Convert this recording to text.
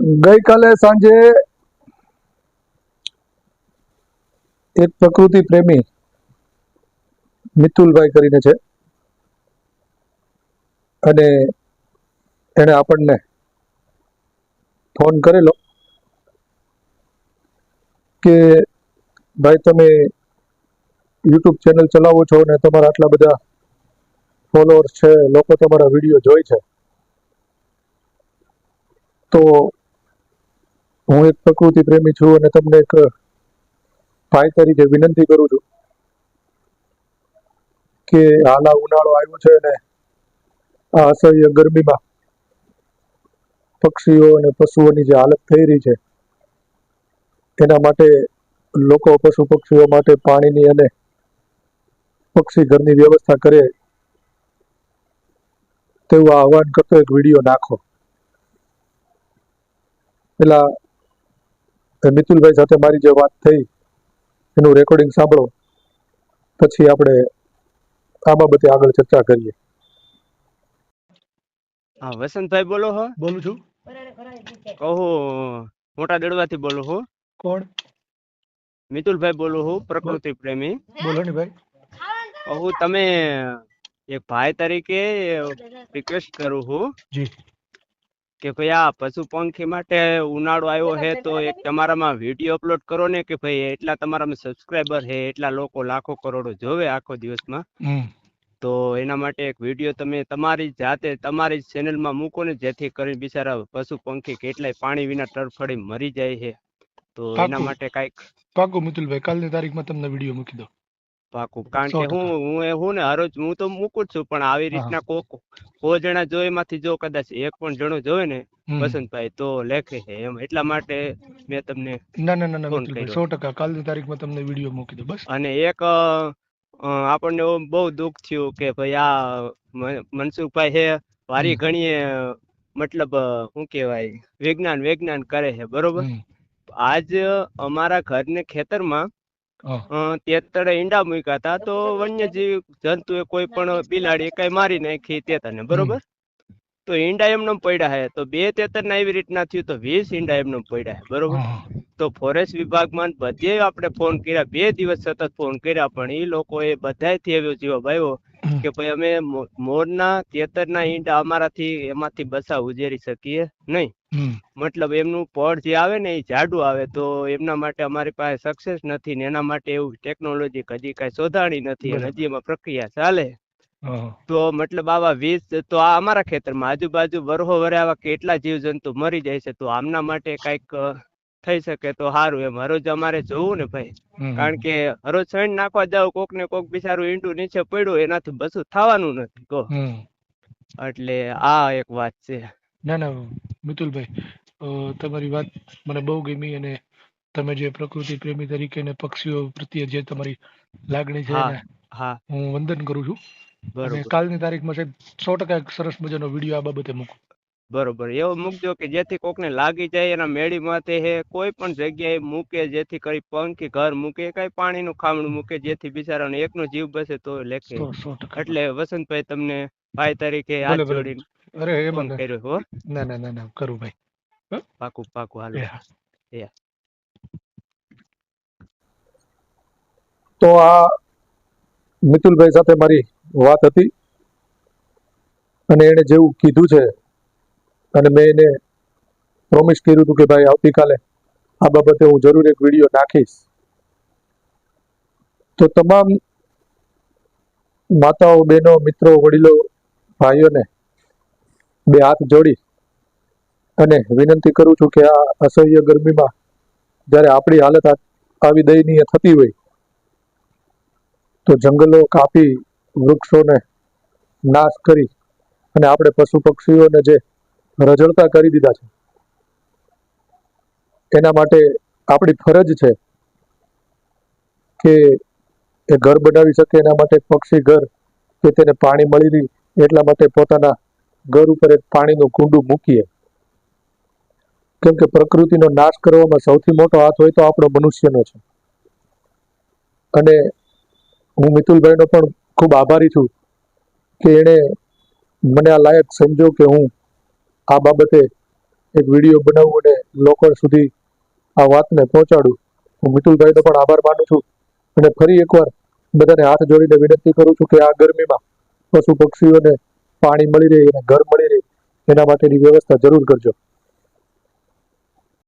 ગઈકાલે સાંજે એક પ્રકૃતિ પ્રેમી મિતુલભાઈ કરીને છે. અને એણે આપણને ફોન કરેલો કે, ભાઈ, તમે યુટ્યુબ ચેનલ ચલાવો છો અને તમારા આટલા બધા ફોલોઅર્સ છે, લોકો તમારા વીડિયો જોઈ છે. તો હું એક પ્રકૃતિ પ્રેમી છું અને તમને એક ભાઈ તરીકે વિનંતી કરું છું કે હાલ ઉનાળો આવ્યો છે અને આ અસહ્ય ગરમીમાં પક્ષીઓ અને પશુઓની જે હાલત થઈ રહી છે તેના માટે લોકો પશુ પક્ષીઓ માટે પાણીની અને પક્ષી ઘરની વ્યવસ્થા કરે તેવું આહવાન કરતો એક વીડિયો નાખો. પેલા મિતુલભાઈ સાથે મારી જે વાત થઈ એનું રેકોર્ડિંગ સાંભળો. પછી આપણે આ બાબતે આગળ ચર્ચા કરીએ. હા વસંતભાઈ બોલો હો. બોલું છું. ઓહો મોટા દડવાથી બોલું હું. કોણ? મિતુલભાઈ બોલું હું પ્રકૃતિ પ્રેમી. બોલો ને ભાઈ. ઓહો તમે એક ભાઈ તરીકે રિક્વેસ્ટ કરું હું. જી. કે ભાઈ આ પશુ પંખી માટે ઉનાળો આવ્યો છે તો એક તમારામાં વીડિયો અપલોડ કરો ને કે ભાઈ એટલા તમારામાં સબસ્ક્રાઇબર છે એટલા લોકો લાખો કરોડો જોવે આખો દિવસમાં. તો એના માટે એક વીડિયો તમે તમારી જાતે તમારી ચેનલમાં મૂકો ને જેથી કરીને બિચારા પશુ પંખી કેટલાય પાણી વિના તડફડી મરી જાય છે તો એના માટે કાંઈક પાકું મિતુલભાઈ કાલની તારીખમાં તમને વીડિયો મૂકી દો પાકું. કારણ કે હું હું હું ને હરોજ હું તો મૂકું છું પણ આવી રીતના કોક કો જણા જો એમાંથી જો કદાચ એક પણ જણો જોવે ને વસંતભાઈ તો લેખે છે એમ. એટલા માટે મેં તમને ના ના ના. સો ટકા. કાલની તારીખમાં તમને વીડિયો મૂકી દો બસ. અને એક આપણને બહુ દુઃખ થયું કે ભાઈ આ મનસુખભાઈ હે વારી ઘણી મતલબ શું કહેવાય વિજ્ઞાન વિજ્ઞાન કરે છે બરોબર? આજ અમારા ઘરને ખેતરમાં તેતરે ઈંડા મૂક્યા હતા તો વન્યજીવ જંતુએ કોઈ પણ બિલાડી કઈ મારી નાખી તેતરને બરોબર? તો ઈંડા એમને પડ્યા હે તો બે તેતરના એવી રીતના થયું તો વીસ ઈંડા એમને પડ્યા હે બરોબર? તો ફોરેસ્ટ વિભાગમાં ને બધે આપણે ફોન કર્યા બે દિવસ સતત ફોન કર્યા પણ એ લોકોએ બધાયથી એવો જવાબ આવ્યો કે ભાઈ અમે મો- મોરના તેતરના ઈંડા અમારાથી એમાંથી બસા ઉજેરી શકીએ નહીં. મતલબ એમનું પડ જે આવે ને એ જાડું આવે તો એમના માટે અમારી પાસે સક્સેસ નથી ને એના માટે એવું ટેકનોલોજી હજી કાંઈ શોધાણી નથી અને હજી એમાં પ્રક્રિયા ચાલે. તો મતલબ આવા વીસ તો આ અમારા ખેતરમાં આજુબાજુ વરહો વરે આવા કેટલા જીવજંતુ મરી જાય છે તો આમના માટે કાંઈક થઈ શકે તો સારું એમ. હરોજ અમારે જોવું ને ભાઈ. કારણ કે હરોજ સણ નાખવા જાવ કોક ને કોક બિચારું ઈંડું નીચે પડ્યું એનાથી બસું થવાનું નથી કહો. એટલે આ એક વાત છે. ના ના મિતુલભાઈ અ, તમારી વાત મને બહુ ગમી અને તમે જે પ્રકૃતિ પ્રેમી તરીકે ને પક્ષીઓ પ્રત્યે જે તમારી લાગણી છે એને હું. વંદન કરું છું. અને કાલની તારીખમાં સાહેબ સો ટકા સરસ મજાનો વીડિયો આ બાબતે મૂકો. બરોબર. એવો મૂકજો કે જેથી કોકને લાગી જાય એના મેળી માથે હે કોઈ પણ જગ્યાએ મૂકે જેથી કરી પંખી ઘર મૂકે કઈ પાણીનું ખામણું મૂકે જેથી બિચારાને એકનો જીવ બસે તો લેખે. એટલે વસંતભાઈ તમને ભાઈ તરીકે હાથ જોડીને અરે એ બંધ કર્યો હો? ના ના ના ના કરું ભાઈ. પાકું પાકું હાલ. તો આ મિતુલભાઈ સાથે મારી વાત હતી અને એણે જેવું કીધું છે અને મેં એને પ્રોમિસ કર્યું હતું કે ભાઈ આવતીકાલે આ બાબતે હું જરૂર એક વીડિયો નાખીશ. તો તમામ માતાઓ બહેનો મિત્રો વડીલો ભાઈઓને બે હાથ જોડી અને વિનંતી કરું છું કે આ અસહ્ય ગરમીમાં જ્યારે આપણી હાલત આવી દયનીય થતી હોય, તો જંગલો કાપી, વૃક્ષોને નાશ કરી અને આપણે પશુ પક્ષીઓને જે રજળતા કરી દીધા છે, એના માટે આપણી ફરજ છે કે એ ઘર બનાવી શકે, એના માટે પક્ષી ઘર કે તેને પાણી મળી રહી એટલા માટે પોતાના ઘર ઉપર એક પાણીનું કુંડું મૂકીએ. કેમ કે પ્રકૃતિનો નાશ કરવામાં સૌથી મોટો હાથ હોય તો આપણો મનુષ્યનો છે. અને હું મિતુલભાઈનો પણ ખૂબ આભારી છું કે એણે મને આ લાયક સમજો કે હું આ બાબતે એક વીડિયો બનાવું અને લોકો સુધી આ વાતને પહોંચાડું. હું મિતુલભાઈનો પણ આભાર માનું છું અને ફરી એકવાર બધાને હાથ જોડીને વિનંતી કરું છું કે આ ગરમીમાં પશુ પક્ષીઓને પાણી મળી રહે અને ઘર મળી રહે એના માટેની વ્યવસ્થા જરૂર કરજો.